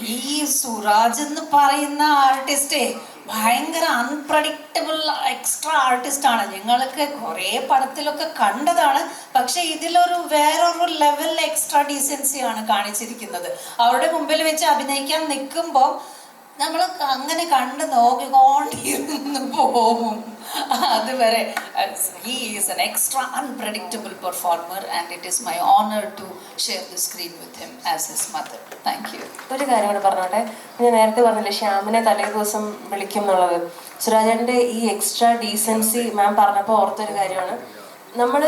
ഈ സുരാജ് എന്ന് പറയുന്ന ആർട്ടിസ്റ്റേ ഭയങ്കര അൺപ്രഡിക്റ്റബിൾ എക്സ്ട്രാ ആർട്ടിസ്റ്റ് ആണ്. ഞങ്ങൾക്ക് കുറേ പടത്തിലൊക്കെ കണ്ടതാണ്. പക്ഷെ ഇതിലൊരു വേറൊരു ലെവൽ എക്സ്ട്രാ ഡീസൻസി ആണ് കാണിച്ചിരിക്കുന്നത്. അവരുടെ മുമ്പിൽ വെച്ച് അഭിനയിക്കാൻ നിൽക്കുമ്പോൾ നമ്മൾ അങ്ങനെ കണ്ട് നോക്കിക്കൊണ്ടിരുന്ന് പോകും. അതുവരെ he is an extra unpredictable performer and it is my honour to share the screen with him as his mother thank you ഒരു കാര്യം കൂടെ പറഞ്ഞോട്ടെ? ഞാൻ നേരത്തെ പറഞ്ഞില്ലേ ശ്യാമിനെ തലേ ദിവസം വിളിക്കും എന്നുള്ളത്. സുരാജേട്ടന്റെ ഈ എക്സ്ട്രാ ഡീസൻസി മാം പറഞ്ഞപ്പോൾ ഓർത്തൊരു കാര്യമാണ്. നമ്മൾ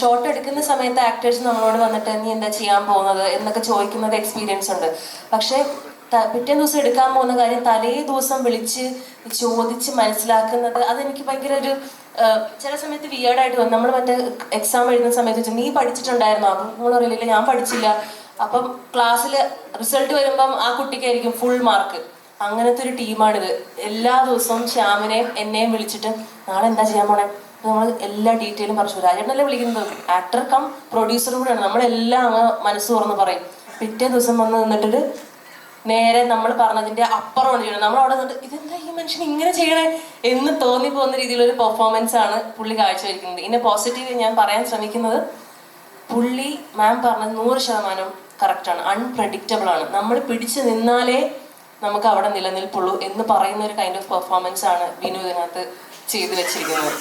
ഷോട്ട് എടുക്കുന്ന സമയത്ത് ആക്ടേഴ്സ് നമ്മളോട് വന്നിട്ട് നീ എന്താ ചെയ്യാൻ പോകുന്നത്? എന്നൊക്കെ ചോദിക്കുന്നത് എക്സ്പീരിയൻസ് ഉണ്ട്. പക്ഷേ പിറ്റേ ദിവസം എടുക്കാൻ പോകുന്ന കാര്യം തലേ ദിവസം വിളിച്ച് ചോദിച്ച് മനസ്സിലാക്കുന്നത് അതെനിക്ക് ഭയങ്കര ഒരു ചില സമയത്ത് വിയേർഡായിട്ട് തോന്നും. നമ്മൾ മറ്റേ എക്സാം എഴുതുന്ന സമയത്ത് നീ പഠിച്ചിട്ടുണ്ടായിരുന്നോ? അപ്പം നിങ്ങൾ അറിയില്ല ഞാൻ പഠിച്ചില്ല. അപ്പം ക്ലാസ്സിൽ റിസൾട്ട് വരുമ്പം ആ കുട്ടിക്കായിരിക്കും ഫുൾ മാർക്ക് അങ്ങനത്തെ ഒരു ടീമാണിത് എല്ലാ ദിവസവും ശ്യാമിനെയും എന്നെയും വിളിച്ചിട്ട് നാളെ എന്താ ചെയ്യാൻ പോണേ? നമ്മൾ എല്ലാ ഡീറ്റെയിലും പറഞ്ഞു. രാജേട്ടനല്ലേ വിളിക്കുന്നത്? ആക്ടർ കം പ്രൊഡ്യൂസർ കൂടെയാണ്. നമ്മളെല്ലാം അങ്ങ് മനസ്സ് തുറന്ന് പറയും. പിറ്റേ ദിവസം വന്ന് നിന്നിട്ട് നേരെ നമ്മൾ പറഞ്ഞതിന്റെ അപ്പുറമാണ് ചെയ്യണം നമ്മൾ അവിടെ നിന്നിട്ട് ഇതെന്താ ഈ മനുഷ്യൻ ഇങ്ങനെ ചെയ്യണേ എന്ന് തോന്നി പോകുന്ന രീതിയിലൊരു പെർഫോമൻസ് ആണ് പുള്ളി കാഴ്ചവെക്കുന്നത്. ഇതിന്റെ പോസിറ്റീവ് ഞാൻ പറയാൻ ശ്രമിക്കുന്നത് പുള്ളി മാം പറഞ്ഞത് നൂറ് ശതമാനം കറക്റ്റാണ് അൺപ്രഡിക്റ്റബിൾ ആണ്. നമ്മൾ പിടിച്ചു നിന്നാലേ നമുക്ക് അവിടെ നിലനിൽപ്പുള്ളൂ എന്ന് പറയുന്ന ഒരു കൈൻഡ് ഓഫ് പെർഫോമൻസ് ആണ് വിനു ഇതിനകത്ത് ചെയ്തു വെച്ചിരിക്കുന്നത്.